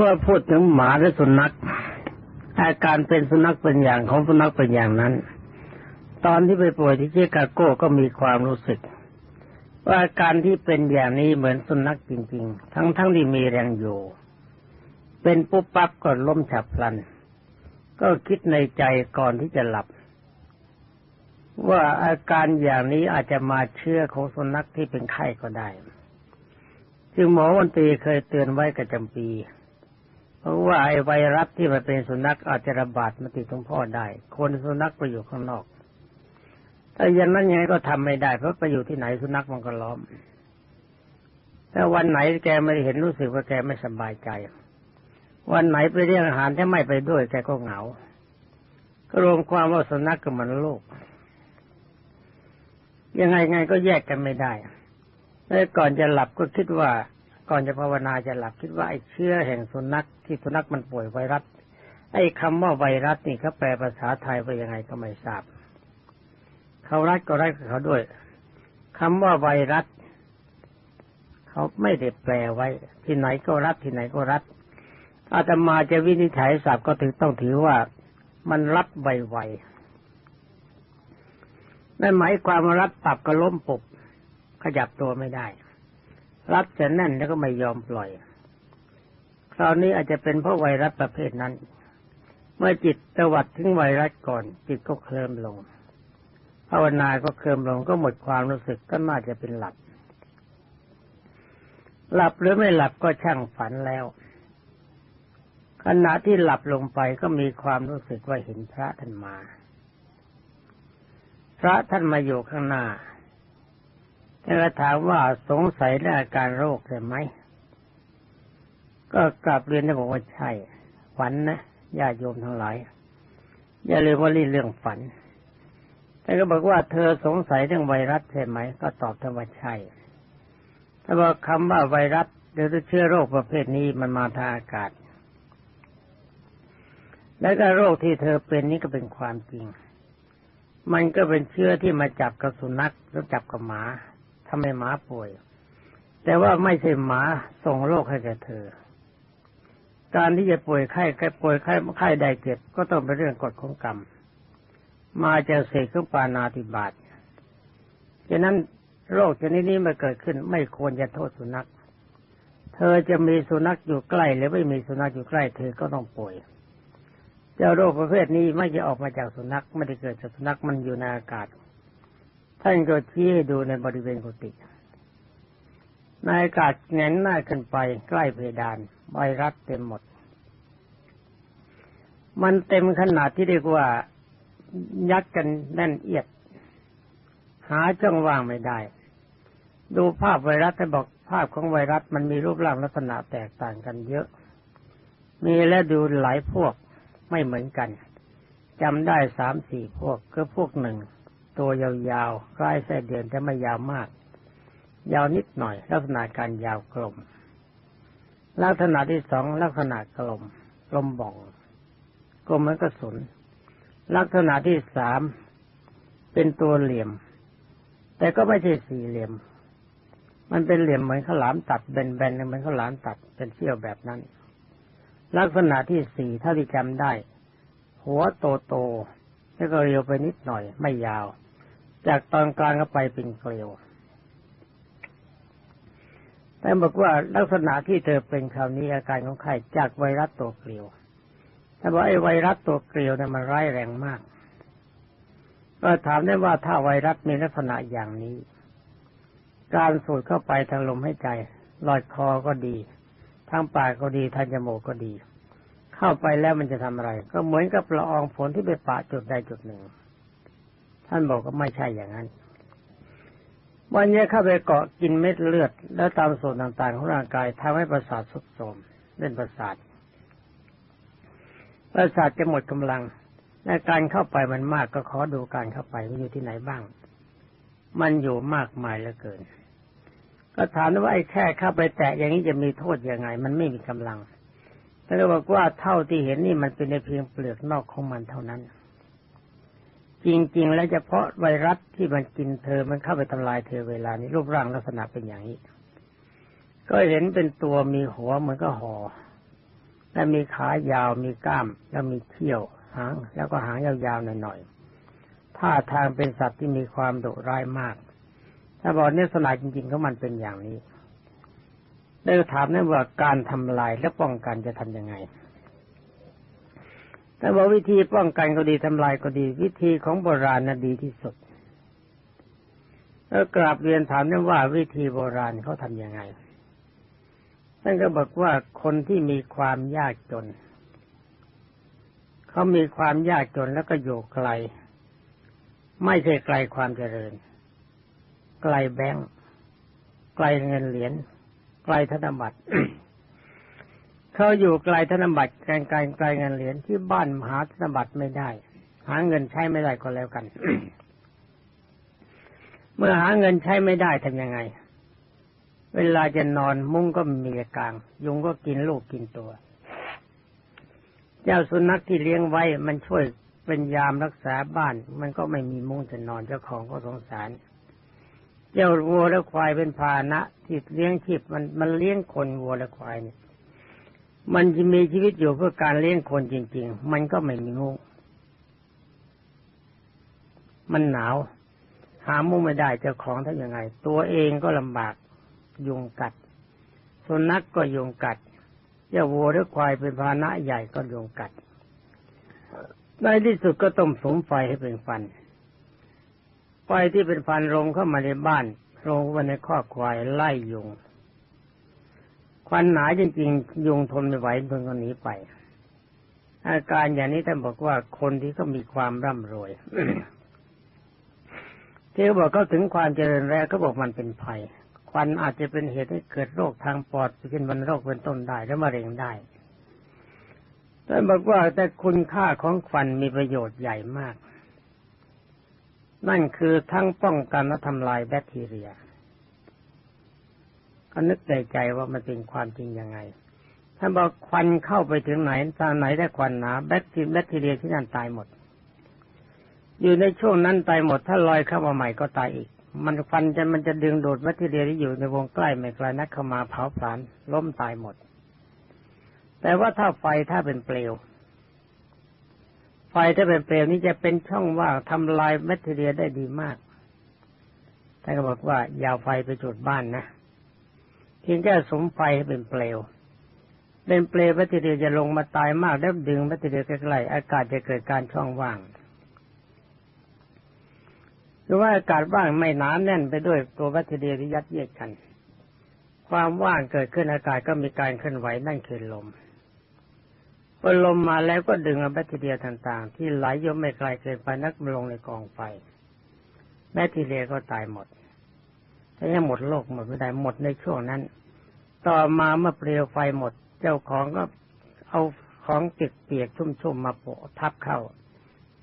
เมื่อพูดถึงหมาและสุนัขอาการเป็นสุนัขเป็นอย่างของสุนัขเป็นอย่างนั้น ตอนที่ไปป่วยที่ชิคาโก้ก็มีความรู้สึก ว่าอาการที่เป็นอย่างนี้เหมือนสุนัขจริง ๆ ทั้งๆทที่มีแรงอยู่ เป็นปุ๊บปั๊บก็ล้มฉับพลัน ก็คิดในใจก่อนที่จะหลับ ว่าอาการอย่างนี้อาจจะมาเชื่อของสุนัขที่เป็นไข้ก็ได้จึงหมอวันตรีเคยเตือนไว้กับจำปี เพราะว่าไอ้ไวรัสที่มันเป็นสุนัขอาจจะระบาดมาติดตรงพ่อได้ คนสุนัขไปอยู่ข้างนอกแต่อย่างนั้นยังไงก็ทำไม่ได้เพราะไปอยู่ที่ไหนสุนัขมันก็ล้อมแต่วันไหนแกไม่เห็นรู้สึกว่าแกไม่สบายใจ วันไหนไปเรียกอาหารถ้าไม่ไปด้วยแกก็เหงา ก็รวมความว่าสุนัขกับมันลูกยังไงไงก็แยกกันไม่ได้แล้วก่อนจะหลับก็คิดว่า ก่อนจะภาวนาจะหลับคิดว่าไอ้เชื้อแห่งสุนัขที่สุนัขมันป่วยไวรัสไอ้คำว่าไวรัสนี่เขาแปลภาษาไทยว่ายังไงก็ไม่ทราบ เขารัดก็รัดเขาด้วยคำว่าไวรัสเขาไม่ได้แปลไว้ ที่ไหนก็รัดที่ไหนก็รัดอาตมาจะวินิจฉัยศัพท์ก็ถึงต้องถือว่ามันรัดไวๆนั่นหมายความว่ารัดปับก็ล้มปุบขยับตัวไม่ได้ รัดจะแน่นแล้วก็ไม่ยอมปล่อย คราวนี้อาจจะเป็นเพราะไวรัสประเภทนั้น เมื่อจิตตวัดถึงไวรัสก่อน จิตก็เคลิมลงภาวนาก็เคลิมลงก็หมดความรู้สึกก็น่าจะเป็นหลับหลับหรือไม่หลับก็ช่างฝันแล้ว ขณะที่หลับลงไปก็มีความรู้สึกว่าเห็นพระท่านมา พระท่านมาอยู่ข้างหน้า แล้วถามว่าสงสัยในอาการโรคใช่ไหม ก็กลับเรียนได้บอกว่าใช่ฝันนะญาติโยมทั้งหลาย อย่าลืมว่าเรื่องฝัน แต่ก็บอกว่าเธอสงสัยเรื่องไวรัสใช่ไหม ก็ตอบเธอว่าใช่แต่ว่าคำว่าไวรัสหรือเชื้อโรคประเภทนี้มันมาทางอากาศ และก็โรคที่เธอเป็นนี่ก็เป็นความจริง มันก็เป็นเชื้อที่มาจับกับสุนัขหรือจับกับหมา ทำให้หมาป่วย แต่ว่าไม่ใช่หมาส่งโรคให้แก่เธอ การที่จะป่วยไข้ไข้ป่วยไข้ไข้ใดเจ็บก็ต้องเป็นเรื่องกฎของกรรม มาจากเศษของปานาติบาตฉะนั้นโรคชนิดนี้มาเกิดขึ้นไม่ควรจะโทษสุนัข เธอจะมีสุนัขอยู่ใกล้ หรือไม่มีสุนัขอยู่ใกล้ เธอก็ต้องป่วย เจ้าโรคประเภทนี้ไม่จะออกมาจากสุนัขไม่ได้เกิดจากสุนัขมันอยู่ในอากาศ ท่านก็ชี้ให้ดูในบริเวณกุฏิในอากาศแงนหน้าขึ้นไปใกล้เพดานไวรัสเต็มหมด มันเต็มขนาดที่เรียกว่ายัดกันแน่นเอียด หาช่องว่างไม่ได้ ดูภาพไวรัสแต่บอกภาพของไวรัสมันมีรูปร่างลักษณะแตกต่างกันเยอะ มีและดูหลายพวกไม่เหมือนกันจำได้สามสี่พวกก็พวกหนึ่ง ตัวยาวๆคล้ายไส้เดือนแต่ไม่ยาวมาก ยาวนิดหน่อย ลักษณะการยาวกลม ลักษณะที่สองลักษณะกลมกลมบ่องกลมเหมือนกระสุน ลักษณะที่สามเป็นตัวเหลี่ยม แต่ก็ไม่ใช่สี่เหลี่ยม มันเป็นเหลี่ยมเหมือนข้าวหลามตัดแบนๆเหมือนข้าวหลามตัดเป็นเสี้ยวแบบนั้น ลักษณะที่สี่เท่าที่จำได้ หัวโตๆแล้วก็เรียวไปนิดหน่อยไม่ยาว จากตอนกลางก็ไปเป็นเกลียว แต่บอกว่าลักษณะที่เธอเป็นคราวนี้อาการของไข้จากไวรัสตัวเกลียวแต่ว่าไอ้ไวรัสตัวเกลียวเนี่ยมันร้ายแรงมาก ก็ถามได้ว่าถ้าไวรัสมีลักษณะอย่างนี้ การสูดเข้าไปทางลมหายใจลอยคอก็ดี ทางปากก็ดี ทางจมูกก็ดี เข้าไปแล้วมันจะทำอะไร ก็เหมือนกับละอองฝนที่ไปปะจุดใดจุดหนึ่ง ท่านบอกว่าไม่ใช่อย่างนั้น วันนี้เข้าไปเกาะกินเม็ดเลือด แล้วตามส่วนต่างๆ ของร่างกายทำให้ประสาทสุดโทมเล่นประสาท ประสาทจะหมดกำลังในการเข้าไปมันมากก็ขอดูการเข้าไปมันอยู่ที่ไหนบ้าง มันอยู่มากมายเหลือเกิน ก็ถามว่าไอ้แค่เข้าไปแตะอย่างนี้จะมีโทษยังไง มันไม่มีกำลังแต่บอกว่าเท่าที่เห็นนี่มันเป็นในเพียงเปลือกนอกของมันเท่านั้น จริง ๆ แล้วเฉพาะไวรัสที่มันกินเธอมันเข้าไปทำลายเธอเวลานี้รูปร่างลักษณะเป็นอย่างนี้ ก็เห็นเป็นตัวมีหัวเหมือนก็หอ่อและมีขายาวมีกล้าม แล้วมีเขี้ยวหางแล้วก็หางยาวๆหน่อยๆท่าทางเป็นสัตว์ที่มีความดุร้ายมาก ถ้าบอกเนี่ยสลายจริงๆก็มันเป็นอย่างนี้ได้ถามนั่นว่าการทำลายและป้องกันจะทํำยังไง แต่ว่าวิธีป้องกันก็ดีทำลายก็ดี วิธีของโบราณน่ะดีที่สุดแล้วกราบเรียนถามนั่นว่าวิธีโบราณเขาทำยังไงท่านก็บอกว่าคนที่มีความยากจน เขามีความยากจนแล้วก็อยู่ไกล ไม่ใช่ไกลความเจริญ ไกลแบงค์ไกลเงินเหรียญไกลธนบัตร เขาอยู่ไกลธนบัตรไกลไกลไกลเงินเหรียญที่บ้านหาธนบัตรไม่ได้ หาเงินใช้ไม่ได้ก็แล้วกัน เมื่อหาเงินใช้ไม่ได้ทำยังไง เวลาจะนอนมุ้งก็มีกลาง ยุงก็กินลูกกินตัว เจ้าสุนัขที่เลี้ยงไว้มันช่วยเป็นยามรักษาบ้าน มันก็ไม่มีมุ้งจะนอนเจ้าของก็สงสาร เจ้าวัวและควายเป็นพาหนะที่เลี้ยงชีพมันมันเลี้ยงคนวัวและควายเนี่ย มันจะมีชีวิตอยู่เพื่อการเลี้ยงคนจริง ๆ มันก็ไม่มีมุ้งมันหนาว หามุ้งไม่ได้เจ้าของทำยังไง ตัวเองก็ลำบากยุงกัดสุนัขกก็ยุงกัดเจ้าวัวหรือควายเป็นพาหนะใหญ่ก็ยุงกัดในที่สุดก็ต้มสมไฟให้เป็นฟันไฟที่เป็นฟันลงเข้ามาในบ้านลงมาในคอกควายไล่ยุง ควันหนาจริงๆยุงทนไม่ไหวเพิ่งก็หนีไป อาการอย่างนี้ท่านบอกว่าคนที่เขามีความร่ำรวยที่เขาบอกเขาถึงความเจริญแล้วเขาบอกมันเป็นภัย ควันอาจจะเป็นเหตุให้เกิดโรคทางปอดเช่นวันโรคเป็นต้นได้และมะเร็งได้ท่านบอกว่าแต่คุณค่าของควันมีประโยชน์ใหญ่มาก นั่นคือทั้งป้องกันและทำลายแบคทีเรีย ก็นึกในใจว่ามันเป็นความจริงยังไงท่านบอกควันเข้าไปถึงไหนทางไหนได้ควันหนาแบคทีแบคทีเรียที่นั่นตายหมด อยู่ในช่วงนั้นตายหมด ถ้าลอยเข้ามาใหม่ก็ตายอีก มันฟันจะมันจะดึงดูดแบคทีเรียที่อยู่ในวงใกล้ไม่ไกลนักเข้ามาเผาผลาญล้มตายหมด แต่ว่าถ้าไฟถ้าเป็นเปลว ไฟถ้าเป็นเปลวนี้จะเป็นช่องว่างทำลายแบคทีเรียได้ดีมากท่านก็บอกว่าอย่าไฟไปจุดบ้านนะ เพียงแค่สมไฟให้เป็นเปลว เป็นเปลวแบคทีเรียจะลงมาตายมากแล้วดึงแบคทีเรียใกล้ๆอากาศจะเกิดการช่องว่างหรือว่าอากาศว่างไม่หนาแน่นไปด้วยตัวแบคทีเรียที่ยัดเยียดกัน ความว่างเกิดขึ้นอากาศก็มีการเคลื่อนไหวนั่นคือลมพอลมมาแล้วก็ดึงแบคทีเรียต่าง ๆ ที่ไหลย่ไม่ไกลเกินไปนักลงในกองไฟแบคทีเรียก็ตายหมด ถ้ายังหมดโลกหมดไม่ได้หมดในช่วงนั้น ต่อมาเมื่อเปลวไฟหมด เจ้าของก็เอาของจิกเปียกชุ่มๆมาโปะทับเข้า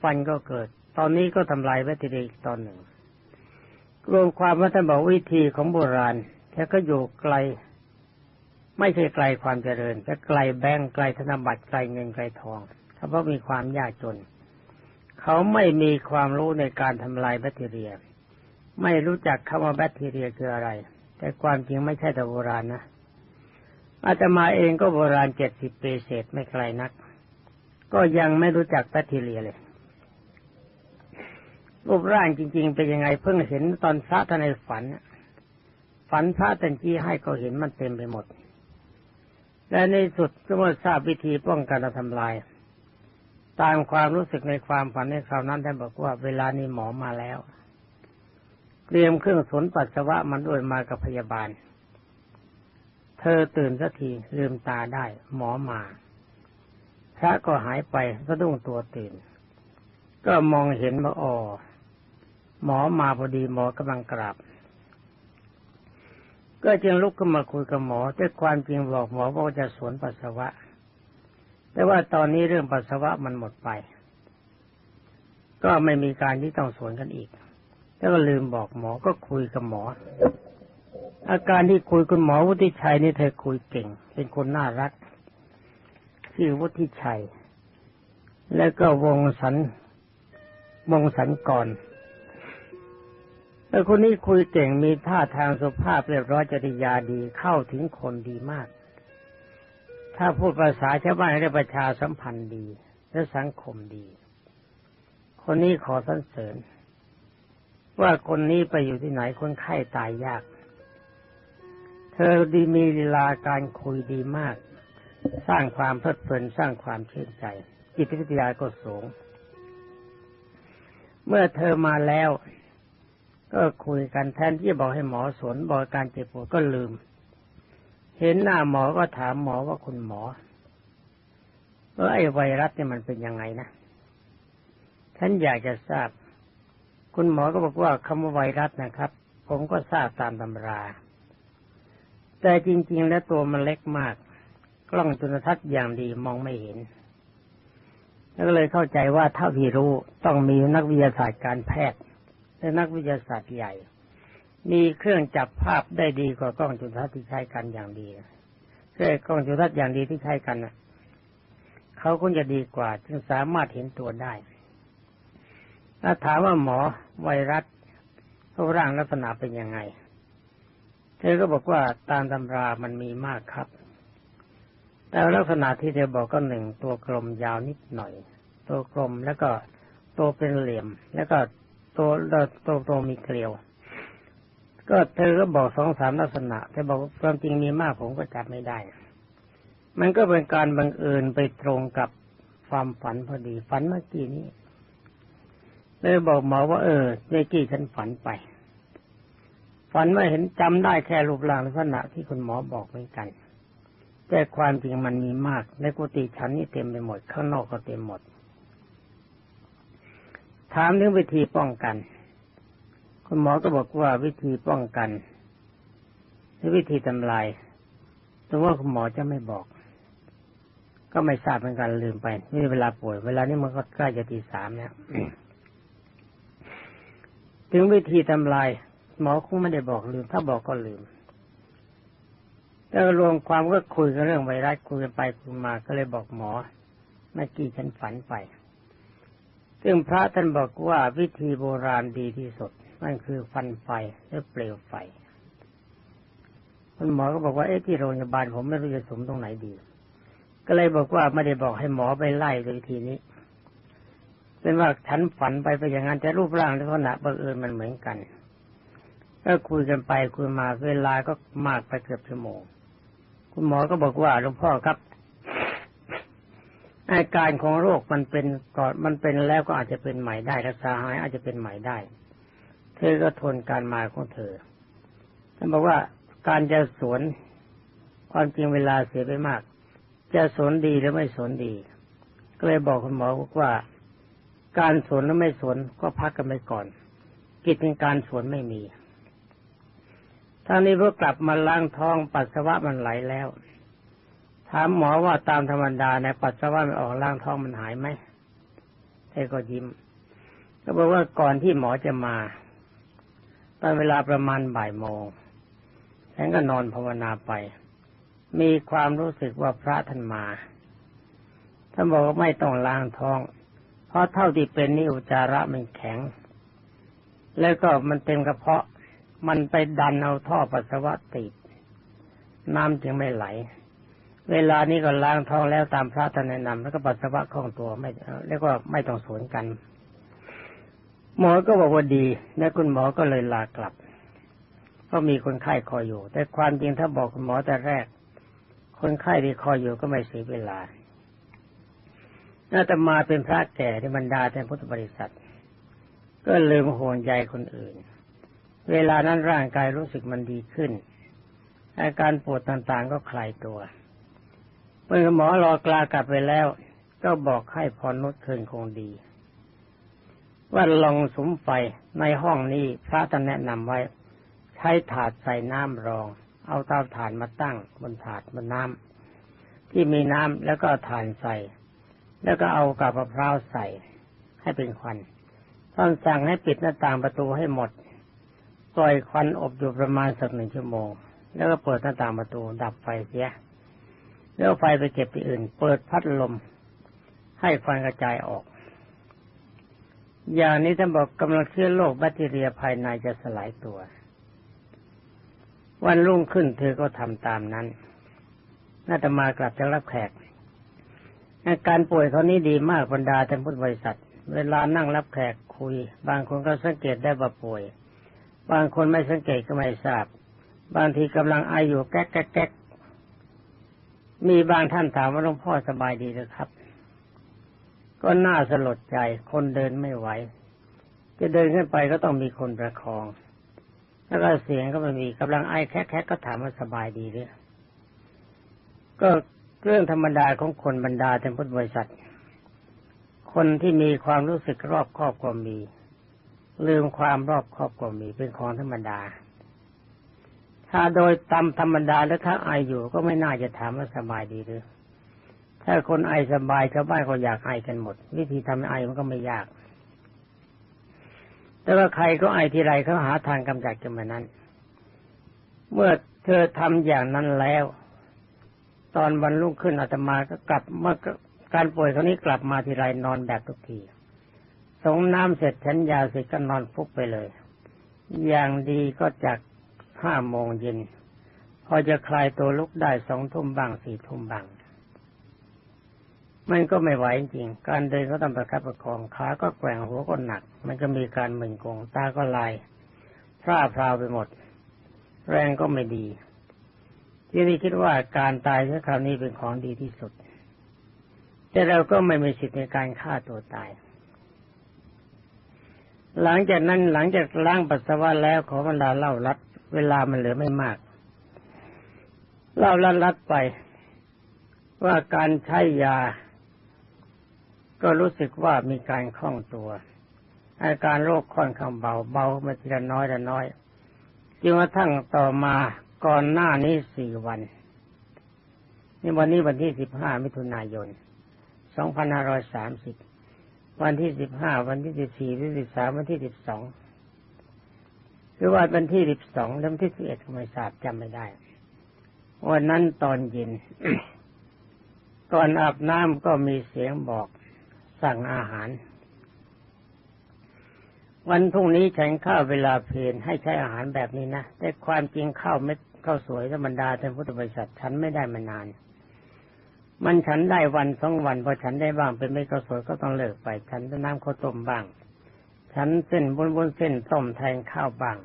ฟันก็เกิด ตอนนี้ก็ทำลายแบคทีเรียอีกตอนหนึ่ง รวมความว่าท่านบอกวิธีของโบราณแค่ก็อยู่ไกล ไม่ใช่ไกลความเจริญแต่ไกลแบงก์ไกลธนบัตรไกลเงินไกลทองเพราะมีความยากจน เขาไม่มีความรู้ในการทำลายแบคทีเรีย ไม่รู้จักคำว่าแบคทีเรียคืออะไร แต่ความจริงไม่ใช่แต่โบราณนะอาตมาเองก็โบราณเจ็ดสิบปีเศษไม่ไกลนัก ก็ยังไม่รู้จักแบคทีเรียเลยรูปร่างจริง ๆ เป็นยังไงเพิ่งเห็นตอนพระท่านในฝัน ฝันพระตันจี้ให้ก็เห็นมันเต็มไปหมด และในสุดก็เมื่อทราบวิธีป้องกันและทำลาย ตามความรู้สึกในความฝันในคราวนั้นท่านบอกว่าเวลานี้หมอมาแล้ว เตรียมเครื่องสนปัสสาวะมันด้วยมากับพยาบาล เธอตื่นสักทีลืมตาได้ หมอมา พระก็หายไปก็ดุ้งตัวตื่น ก็มองเห็นว่าอ๋อหมอมาพอดีหมอกำลังกราบ ก็จึงลุกขึ้นมาคุยกับหมอแต่ความจริงบอกหมอว่าจะสวนปัสสาวะ แต่ว่าตอนนี้เรื่องปัสสาวะมันหมดไป ก็ไม่มีการที่ต้องสวนกันอีก แล้วก็ลืมบอกหมอก็คุยกับหมอ อาการที่คุยคุณหมอวุฒิชัยนี่เธอคุยเก่ง เป็นคนน่ารัก ชื่อวุฒิชัย แล้วก็วงสันวงสันก่อนแต่คนนี้คุยเก่งมีท่าทางสุภาพเรียบร้อยจริยาดีเข้าถึงคนดีมาก ถ้าพูดภาษาชาวบ้านเรียกประชาสัมพันธ์ดี และสังคมดี คนนี้ขอสรรเสริญ ว่าคนนี้ไปอยู่ที่ไหนคนไข้ตายยาก เธอดีมีลีลาการคุยดีมาก สร้างความเพลิดเพลินสร้างความชื่นใจ จิตวิทยาก็สูง เมื่อเธอมาแล้ว ก็คุยกันแทนที่จะบอกให้หมอสนบอกการเจ็บปวดก็ลืม เห็นหน้าหมอก็ถามหมอว่าคุณหมอเออไอ้ไวรัสเนี่ยมันเป็นยังไงนะฉันอยากจะทราบ คุณหมอก็บอกว่าคำว่าไวรัสนะครับ ผมก็ทราบตามตำรา แต่จริง ๆ แล้วตัวมันเล็กมาก กล้องจุลทรรศน์อย่างดีมองไม่เห็นแล้วก็เลยเข้าใจว่าเท่าที่รู้ต้องมีนักวิทยาศาสตร์การแพทย์และนักวิทยาศาสตร์ใหญ่ มีเครื่องจับภาพได้ดีกว่ากล้องจุลทรรศน์ที่ใช้กันอย่างดีเครื่องกล้องจุลทรรศน์อย่างดีที่ใช้กันนะเขาคงจะดีกว่า จึงสามารถเห็นตัวได้ ถ้าถามว่าหมอไวรัสรูปร่างลักษณะเป็นยังไง เธอก็บอกว่าตามตำรามันมีมากครับ แต่ลักษณะที่เธอบอกก็หนึ่งตัวกลมยาวนิดหน่อย ตัวกลมแล้วก็ตัวเป็นเหลี่ยม แล้วก็ตัวตัวตัวมีเกลียว ก็เธอก็บอกสองสามลักษณะเธอบอกความจริงมีมากผมก็จับไม่ได้ มันก็เป็นการบังเอิญไปตรงกับความฝันพอดีฝันเมื่อกี้นี้ เลยบอกหมอว่าเออเมื่อกี้ฉันฝันไป ฝันว่าเห็นจำได้แค่รูปร่างลักษณะที่คุณหมอบอกเหมือนกัน แต่ความจริงมันมีมาก ในกุฏิฉันนี่เต็มไปหมด ข้างนอกก็เต็มหมด ถามถึงวิธีป้องกัน คุณหมอก็บอกว่าวิธีป้องกันหรือวิธีทำลายแต่ว่าคุณหมอจะไม่บอก ก็ไม่ทราบเหมือนกันลืมไปนี่เวลาป่วย เวลานี้มันก็ใกล้จะตีสามแล้ว ถึงวิธีทำลายหมอคงไม่ได้บอกลืม ถ้าบอกก็ลืมแล้วรวมความก็คุยกันเรื่องไวรัสคุยกันไปคุยมาก็เลยบอกหมอเมื่อกี้ฉันฝันไป ซึ่งพระท่านบอกว่าวิธีโบราณดีที่สุดนั่นคือฟันไฟหรือเปลวไฟคุณหมอก็บอกว่าเอ๊ะที่โรงพยาบาลผมไม่รู้จะสมตรงไหนดี ก็เลยบอกว่าไม่ได้บอกให้หมอไปไล่โดยทีนี้ เป็นว่าฉันฝันไปไปอย่างนั้นแต่รูปร่างลักษณะบังเอิญมันเหมือนกันก็คุยกันไปคุยมาเวลาก็มากไปเกือบชั่วโมงคุณหมอก็บอกว่าหลวงพ่อครับอาการของโรคมันเป็นก่อนมันเป็นแล้วก็อาจจะเป็นใหม่ได้รักษาหายอาจจะเป็นใหม่ได้ เธอก็ทนการมาของเธอท่านบอกว่าการจะสวนความจริงเวลาเสียไปมาก จะสวนดีหรือไม่สวนดี ก็เลยบอกคุณหมอว่า การสวนหรือไม่สวนก็พักกันไปก่อน กิจในการสวนไม่มีท่านี้เพื่อกลับมาล้างท้องปัสสาวะมันไหลแล้ว ถามหมอว่าตามธรรมดาในปัสสาวะมันออกล้างท้องมันหายไหมเธอก็ยิ้ม ก็บอกว่าก่อนที่หมอจะมาตอนเวลาประมาณบ่ายโมงฉันก็นอนภาวนาไป มีความรู้สึกว่าพระท่านมาท่านบอกว่าไม่ต้องล้างท้อง ราะเท่าที่เป็นนี่อุจาระมันแข็ง แล้วก็มันเต็มกระเพาะ มันไปดันเอาท่อปัสสาวะติด น้ำจึงไม่ไหล เวลานี้ก็ล้างท้องแล้วตามพระท่านแนะนำแล้วก็ปัสสาวะคล่องตัวไม่เรียกว่าไม่ต้องสวนกัน หมอก็บอกว่าดี แล้วคุณหมอก็เลยลากลับ ก็มีคนไข้คอยอยู่ แต่ความจริงถ้าบอกคุณหมอแต่แรก คนไข้ที่คอยอยู่ก็ไม่เสียเวลา น่าจะมาเป็นพระแก่ในบรรดาแทนพุทธบริษัท ก็ลืมห่วงใยคนอื่น เวลานั้นร่างกายรู้สึกมันดีขึ้น อาการปวดต่างๆก็คลายตัว เมื่อหมอรอกลากลับไปแล้ว ก็บอกให้พรนุชคืนคงดี ว่าลองสมไฟในห้องนี้พระท่านแนะนำไว้ ใช้ถาดใส่น้ำรอง เอาเตาถ่านมาตั้งบนถาดบนน้ำที่มีน้ำแล้วก็ถ่านใส่ แล้วก็เอากับมะพร้าวใส่ให้เป็นควันท่านสั่งให้ปิดหน้าต่างประตูให้หมด ปล่อยควันอบอยู่ประมาณสักหนึ่งชั่วโมง แล้วก็เปิดหน้าต่างประตูดับไฟเสีย แล้วไฟไปเก็บที่อื่น เปิดพัดลม ให้ควันกระจายออก อย่างนี้ท่านบอกกำลังเชื้อโรคแบคทีเรียภายในจะสลายตัว วันรุ่งขึ้นเธอก็ทำตามนั้นน่าจะมากลับจะรับแขก อาการป่วยเขานี้ดีมากบรรดาท่านพุทธบริษัท เวลานั่งรับแขกคุย บางคนก็สังเกตได้ว่าป่วย บางคนไม่สังเกตก็ไม่ทราบ บางทีกำลังไออยู่แก๊กแก๊กแก๊กมีบางท่านถามว่าหลวงพ่อสบายดีหรือครับ ก็น่าสลดใจ คนเดินไม่ไหว จะเดินขึ้นไปก็ต้องมีคนประคอง แล้วก็เสียงก็ไม่มีกำลังไอแค่ๆก็ถามว่าสบายดีหรือก็ เรื่องธรรมดาของคนบรรดาเป็นพุทธบริษัท คนที่มีความรู้สึกรอบครอบก็มี ลืมความรอบครอบก็มีเป็นของธรรมดา ถ้าโดยตามธรรมดาแล้วถ้าไออยู่ก็ไม่น่าจะถามว่าสบายดีหรือถ้าคนไอสบายชาวบ้านก็อยากไอกันหมด วิธีทำให้ไอมันก็ไม่ยาก แต่ว่าใครก็ไอทีไรเขาหาทางกำจัดกันมานั้น เมื่อเธอทำอย่างนั้นแล้ว ตอนวันรุ่งขึ้นอาตมาก็กลับเมื่อการป่วยครั้นี้กลับมาทีไรนอนแบบทุกทีสงน้ำเสร็จฉันยาเสร็จก็นอนฟุบไปเลย อย่างดีก็จากห้าโมงเย็น พอจะคลายตัวลุกได้สองทุ่มบ้างสี่ทุ่มบ้างมันก็ไม่ไหวจริง การเดินก็ต้องประคับประคองขาก็แกว่งหัวก็หนัก มันก็มีการมึนงงตาก็ลายพร่าพราวไปหมด แรงก็ไม่ดี ที่นี่คิดว่าการตายในคราวนี้เป็นของดีที่สุด แต่เราก็ไม่มีสิทธิ์ในการฆ่าตัวตาย หลังจากนั้นหลังจากล้างปัสสาวะแล้วขอบรรดาเล่ารัดเวลามันเหลือไม่มาก เล่ารัดรัดไป ว่าการใช้ยา ก็รู้สึกว่ามีการคล่องตัวอาการโรคค่อนข้างเบาเบามาทีละน้อยละน้อยจนกระทั่งต่อมา ก่อนหน้านี้สี่วัน นี่วันนี้วันที่สิบห้ามิถุนายนสองพันห้าร้อยสามสิบวันที่สิบห้าวันที่สิบสี่วันที่สิบสามวันที่สิบสองหรือว่าวันที่สิบสองแล้ววันที่สิบเอ็ดไม่ทราบจำไม่ได้ วันนั้นตอนเย็นก่อนอาบน้ำก็มีเสียงบอกสั่งอาหาร วันพรุ่งนี้ฉันข้าวเวลาเพลนให้ใช้อาหารแบบนี้นะแต่ความจริงข้าวเม็ด ข้าวสวยธรรมดาท่านพุทธบริษัทฉันไม่ได้มานาน มันฉันได้วันสองวันพอฉันได้บ้างเป็นเม็ดข้าวสวยก็ต้องเลิกไป ฉันจะน้ำข้าวต้มบ้าง ฉันเส้นบนบนเส้นต้มแทนข้าวบ้าง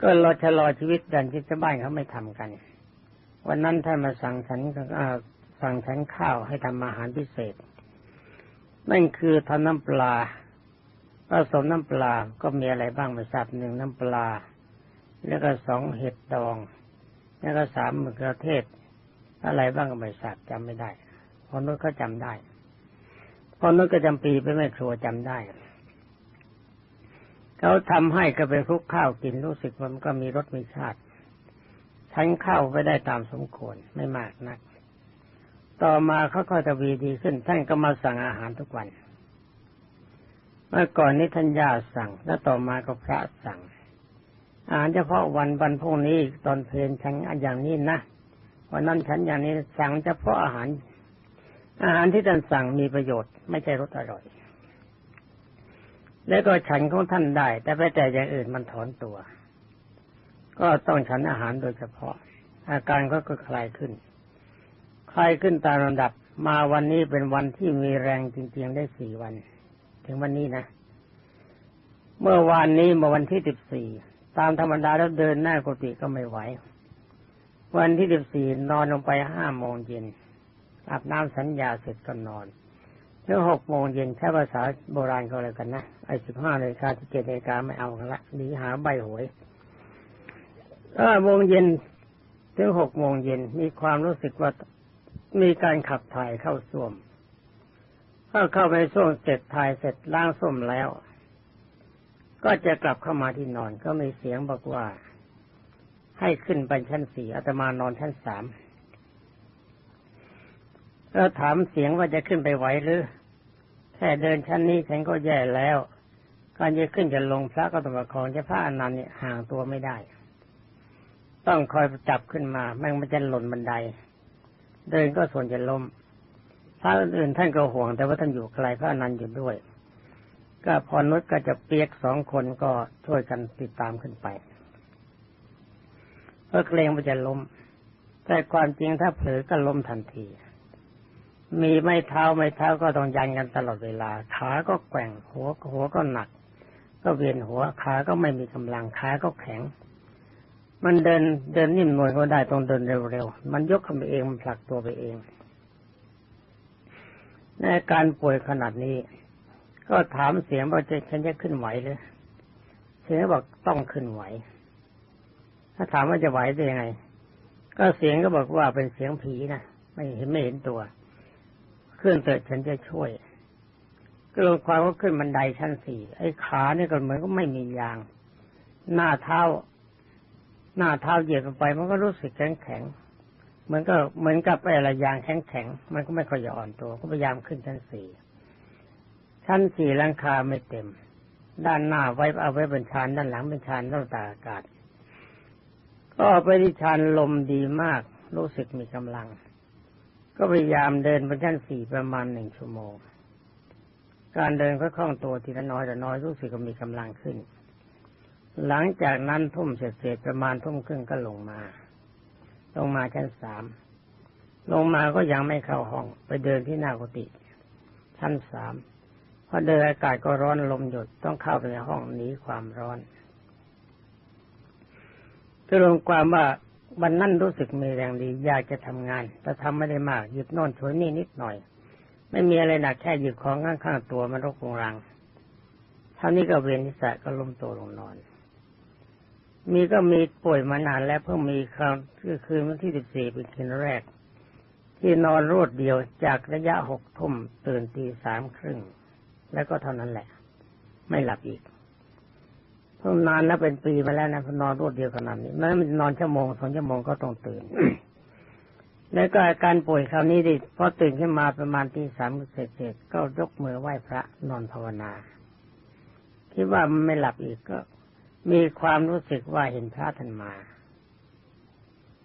ก็รอชะลอชีวิตดันที่ชาวบ้านเขาไม่ทำกัน วันนั้นท่านมาสั่งฉันสั่งฉันข้าวให้ทำอาหารพิเศษ นั่นคือทำน้ำปลาผสมน้ำปลาก็มีอะไรบ้างไม่ทราบหนึ่งน้ำปลา แล้วก็สองเห็ดดอง แล้วก็สามมะเขือเทศ อะไรบ้างก็ไม่ทราบจำไม่ได้พอนุชก็จำได้พอนุชก็จำปีไปไม่ครัวจำได้เขาทำให้ก็ไปคลุกข้าวกินรู้สึกว่ามันก็มีรสมีชาติฉันข้าวไปได้ตามสมควรไม่มากนัก ต่อมาเขาก็จะวีดีขึ้นท่านก็มาสั่งอาหารทุกวัน เมื่อก่อนนี้ท่านย่าสั่ง แล้วต่อมาก็พระสั่ง อาหารเฉพาะวันวันพวกนี้ตอนเพลนฉันอย่างนี้นะวันนั้นฉันอย่างนี้สั่งเฉพาะอาหาร อาหารที่ท่านสั่งมีประโยชน์ไม่ใช่รสอร่อย แล้วก็ฉันของท่านได้ แต่ไปแต่อย่างอื่นมันถอนตัว ก็ต้องฉันอาหารโดยเฉพาะ อาการก็ก็คลายขึ้น คลายขึ้นตามลำดับมาวันนี้เป็นวันที่มีแรงจริง ๆ ได้สี่วัน ถึงวันนี้นะ เมื่อวานนี้มื่อวันที่สิบสี่ ตามธรรมดาแล้วเดินหน้ากุฏิก็ไม่ไหว วันที่สิบสี่นอนลงไปห้าโมงเย็นอาบน้ำสัญญาเสร็จก็นอนเมื่อหกโมงเย็นใช้ภาษาโบราณก็เลยกันนะไอ้สิบห้านาฬิกาที่เจ็ดนาฬิกาไม่เอาละหนีหาใบหวยเออโมงเย็นถึงหกโมงเย็นมีความรู้สึกว่ามีการขับถ่ายเข้าส้วมถ้าเข้าไปส้วมเสร็จถ่ายเสร็จล้างส้วมแล้ว ก็จะกลับเข้ามาที่นอนก็มีเสียงบอกว่า ให้ขึ้นไปชั้นสี่อาตมานอนชั้นสามแล้วถามเสียงว่าจะขึ้นไปไหวหรือแค่เดินชั้นนี้ฉันก็แย่แล้ว การจะขึ้นจะลงพระก็ต้องประคองจะพระอนันต์เนี่ยห่างตัวไม่ได้ ต้องคอยจับขึ้นมาแม่งมันจะหล่นบันได เดินก็ส่วนจะล้มพระอื่นท่านก็ห่วง แต่ว่าท่านอยู่ไกลพระอนันต์อยู่ด้วย ก็พอนุชก็จะเปียกสองคนก็ช่วยกันติดตามขึ้นไปเพื่อเกรงว่าจะล้ม แต่ความจริงถ้าเผลอก็ล้มทันที มีไม่เท้าไม่เท้าก็ต้องยันกันตลอดเวลา ขาก็แกว่งหัวหัวก็หนัก ก็เวียนหัวขาก็ไม่มีกำลังขาก็แข็ง มันเดินเดินนิ่มหน่วยก็ได้ต้องเดินเร็วๆมันยกขึ้นไปเองมันผลักตัวไปเองในการป่วยขนาดนี้ ก็ถามเสียงว่าจะฉันจะขึ้นไหวหรือเสียงบอกต้องขึ้นไหว ถ้าถามว่าจะไหวได้ยังไง ก็เสียงก็บอกว่าเป็นเสียงผีนะไม่เห็นไม่เห็นตัว ขึ้นเถิดฉันจะช่วย ก็ลงความว่าขึ้นบันไดชั้นสี่ไอ้ขาเนี่ยก็เหมือนก็ไม่มียาง หน้าเท้า หน้าเท้าเหยียบลงไป มันก็รู้สึกแข็งแข็งเหมือนก็เหมือนกับอะไรยางแข็งแข็งมันก็ไม่ค่อยอ่อนตัว ก็พยายามขึ้นชั้นสี่ ชั้นสี่ลังคาไม่เต็ม ด้านหน้าไว้เอาไว้เป็นชานด้านหลังเป็นชานต้องตากอากาศ ก็ไปที่ชานลมดีมาก รู้สึกมีกำลัง ก็พยายามเดินไปชั้นสี่ประมาณหนึ่งชั่วโมง การเดินก็คล่องตัวทีละน้อยแต่น้อยรู้สึกก็มีกำลังขึ้น หลังจากนั้นทุ่มเสร็จประมาณทุ่มครึ่งก็ลงมา ลงมาชั้นสามลงมาก็ยังไม่เข้าห้องไปเดินที่หน้ากุฏิชั้นสาม อเดินอากาศก็ร้อนลมหยุดต้องเข้าไปในห้องหนีความร้อนก็รวมความว่าวันนั้นรู้สึกมีแรงดี อยากจะทำงาน แต่ทำไม่ได้มาก หยิบโน่นช่วยนี่นิดหน่อย ไม่มีอะไรหนักแค่หยิบของข้างๆตัวมันรกรงรังเท่านี้ก็เวียนทิศะก็ล้มตัวลงนอน มีก็มีป่วยมานานแล้วเพิ่งมีครั้งคือคืนวันที่สิบสี่เป็นคืนแรก ที่นอนรวดเดียวจากระยะหกทุ่มตื่นตีสามครึ่ง แล้วก็เท่านั้นแหละ ไม่หลับอีกเพิ่งนานแล้วเป็นปีมาแล้วนะพอนอนรวดเดียวขนาดนี้มันนอนชั่วโมงสองชั่วโมงก็ต้องตื่นแล้วก็อาการป่วยคราวนี้ดิพอตื่นขึ้นมาประมาณตีสามเสร็จๆก็ยกมือไหว้พระนอนภาวนาคิดว่ามันไม่หลับอีกก็ มีความรู้สึกว่าเห็นพระท่านมา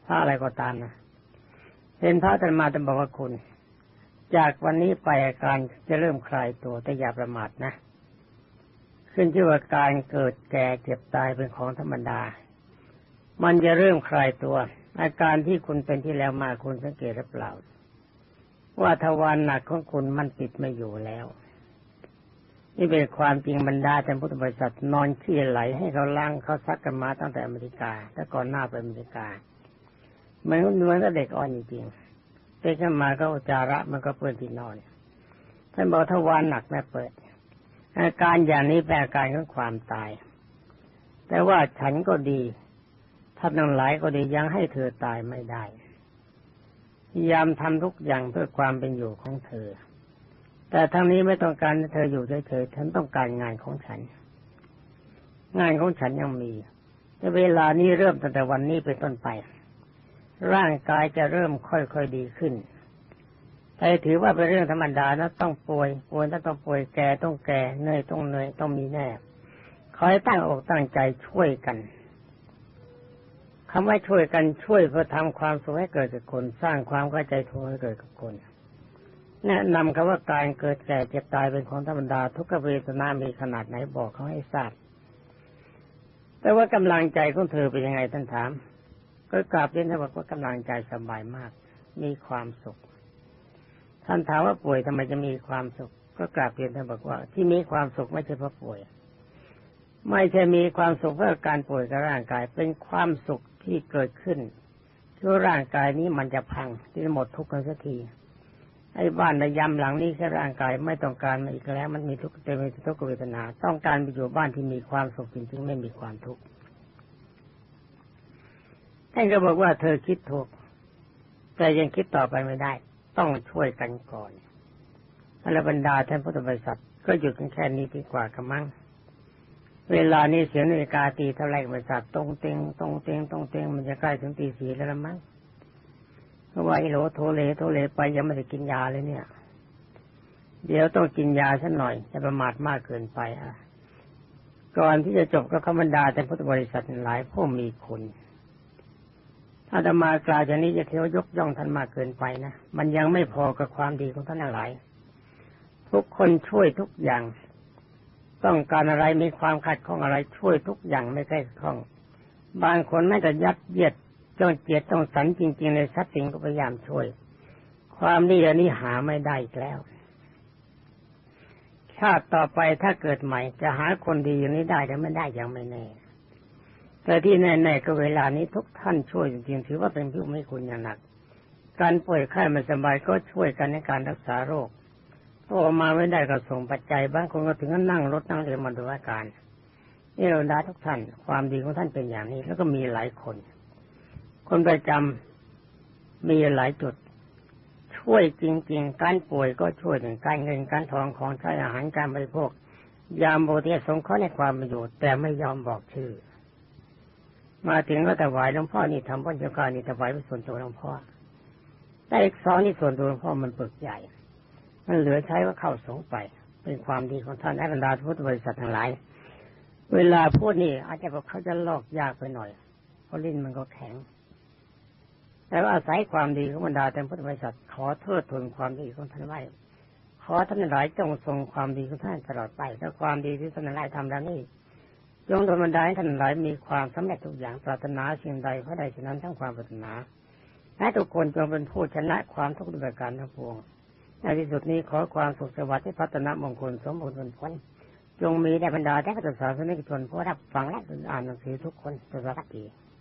พระอะไรก็ตามนะเห็นพระท่านมาแต่บอกว่าคุณ จากวันนี้ไปอาการจะเริ่มคลายตัวแต่อย่าประมาทนะ ขึ้นชื่อว่าการเกิดแก่เจ็บตายเป็นของธรรมดา มันจะเริ่มคลายตัว อาการที่คุณเป็นที่แล้วมาคุณสังเกตหรือเปล่า ว่าทวารหนักของคุณมันปิดไม่อยู่แล้ว นี่เป็นความจริงบรรดาท่านพุทธบริษัทนอนขี้ไหลให้เขาล้างเขาซักกันมาตั้งแต่อเมริกา แต่ก่อนหน้าไปอเมริกาเหมือนเหมือนกับเด็กอ่อนจริงๆ เด็กขึ้นมาก็อุจาระมันก็เปื้อนที่นอนท่านบอกทวารหนักแม่เปิด อาการอย่างนี้เป็นอาการของความตาย แต่ว่าฉันก็ดีท่านทั้งหลายก็ดียังให้เธอตายไม่ได้พยายามทำทุกอย่างเพื่อความเป็นอยู่ของเธอ แต่ทั้งนี้ไม่ต้องการให้เธออยู่เฉยๆฉันต้องการงานของฉัน งานของฉันยังมีแต่เวลานี้เริ่มตั้งแต่วันนี้เป็นต้นไป ร่างกายจะเริ่มค่อยๆดีขึ้นแต่ถือว่าเป็นเรื่องธรรมดานะต้องป่วยป่วยต้องป่วยแก่ต้องแก่เหนื่อยต้องเหนื่อยต้องมีแน่ขอให้ตั้งอกตั้งใจช่วยกันคำว่าช่วยกันช่วยเพื่อทำความสุขให้เกิดกับคน สร้างความเข้าใจทุกให้เกิดกับคนแนะนำคำว่าการเกิดแก่เจ็บตายเป็นของธรรมดา ทุกเวทนามีขนาดไหนบอกเขาให้ทราบแต่ว่ากำลังใจของเธอเป็นยังไงท่านถาม ก็กราบเรียนท่านบอกว่ากำลังใจสบายมาก มีความสุข ท่านถามว่าป่วยทำไมจะมีความสุข ก็กราบเรียนท่านบอกว่า ที่มีความสุขไม่ใช่เพราะป่วย ไม่ใช่มีความสุขเพราะการป่วยกับร่างกาย เป็นความสุขที่เกิดขึ้นที่ร่างกายนี้มันจะพังที่หมดทุกข์กันสักทีไอ้บ้านในยำหลังนี้แค่ร่างกายไม่ต้องการมาอีกแล้ว มันมีทุกข์เต็มไปทุกขเวทนา ต้องการไปอยู่บ้านที่มีความสุขจริงๆ ไม่มีความทุกข์ ท่านก็บอกว่าเธอคิดถูก แต่ยังคิดต่อไปไม่ได้ ต้องช่วยกันก่อนอรบรรดาท่านพุทธบริษัทก็หยุดกันแค่นี้ดีกว่ากระมัง เวลานี้เสียงนาฬิกาตีเท่าไรบริษัทตรงเต็งตรงเต็งตรงเต็งมันจะใกล้ถึงตีสี่แล้วมั้งเพราะว่าไอ้โหลโทเลโทเลไปยังไม่ได้กินยาเลยเนี่ย เดี๋ยวต้องกินยาสักหน่อย จะประมาทมากเกินไปอะ ก่อนที่จะจบก็คำบรรดาแต่พุทธบริษัทหลายผู้มีคุณ ถ้าจะมากล่าวจากนี้จะเที่ยวยกย่องท่านมากเกินไปนะ มันยังไม่พอกับความดีของท่านหลาย ทุกคนช่วยทุกอย่าง ต้องการอะไรมีความขัดข้องอะไรช่วยทุกอย่างไม่ใช่ข้อง บางคนไม่แต่ยัดเยียดต้องเจียดต้องสันจริงๆในทรัพย์สินก็พยายามช่วย ความดีอันนี้หาไม่ได้อีกแล้ว ชาติต่อไปถ้าเกิดใหม่จะหาคนดีอย่างนี้ได้หรือไม่ได้ยังไม่แน่ แต่ที่แน่ๆก็เวลานี้ทุกท่านช่วยจริงๆถือว่าเป็นผู้ไม่คุณอย่างหนัก การป่วยไข้ไม่สบายก็ช่วยกันในการรักษาโรคพอมาไม่ได้ก็ส่งปัจจัยบางคนก็ถึงกับนั่งรถนั่งเรือมาดูอาการนี่เราด้ทุกท่าน ความดีของท่านเป็นอย่างนี้ แล้วก็มีหลายคน คนประจำมีหลายจุด ช่วยจริง ๆ การป่วยก็ช่วยหนึ่งการเงินการทองของใช้อาหารการบริโภค ยามโบเทียสงเคราะห์ในความประโยชน์แต่ไม่ยอมบอกชื่อ มาถึงก็ถวายหลวงพ่อนี่ทำพันเจ้าการนี่ถวายเป็นส่วนตัวหลวงพ่อแต่อีกสองนี่ส่วนตัวหลวงพ่อมันปึกใหญ่ มันเหลือใช้ว่าเข้าสงไป เป็นความดีของท่านและบรรดาพุทธบริษัททั้งหลาย เวลาพูดนี่ อาจจะบอกเขาจะลอกยากไปหน่อย เพราะลิ้นมันก็แข็ง แต่ว่าอาศัยความดีของบรรดาแต่พุทธบริษัทขอเทิดทูนความดีของท่านไว้ขอท่านหลายจงทรงความดีของท่านตลอดไปและความดีที่ท่านหลายทำแล้วนี่ จงธรรมดาท่านหลายมีความสำเร็จทุกอย่างปรารถนาสิ่งใดเพราะใดฉะนั้นทั้งความปรารถนาและทุกคนจงเป็นผู้ชนะความทุกข์ด้วยการทั้งปวง ในที่สุดนี้ขอความสุขสวัสดิ์ที่พัฒนามงคลสมบูรณ์ผลผลจงมีแด่บรรดาแต่พุทธศาสนิกชนผู้รับฟังและอ่านหนังสือทุกคนสวัสดี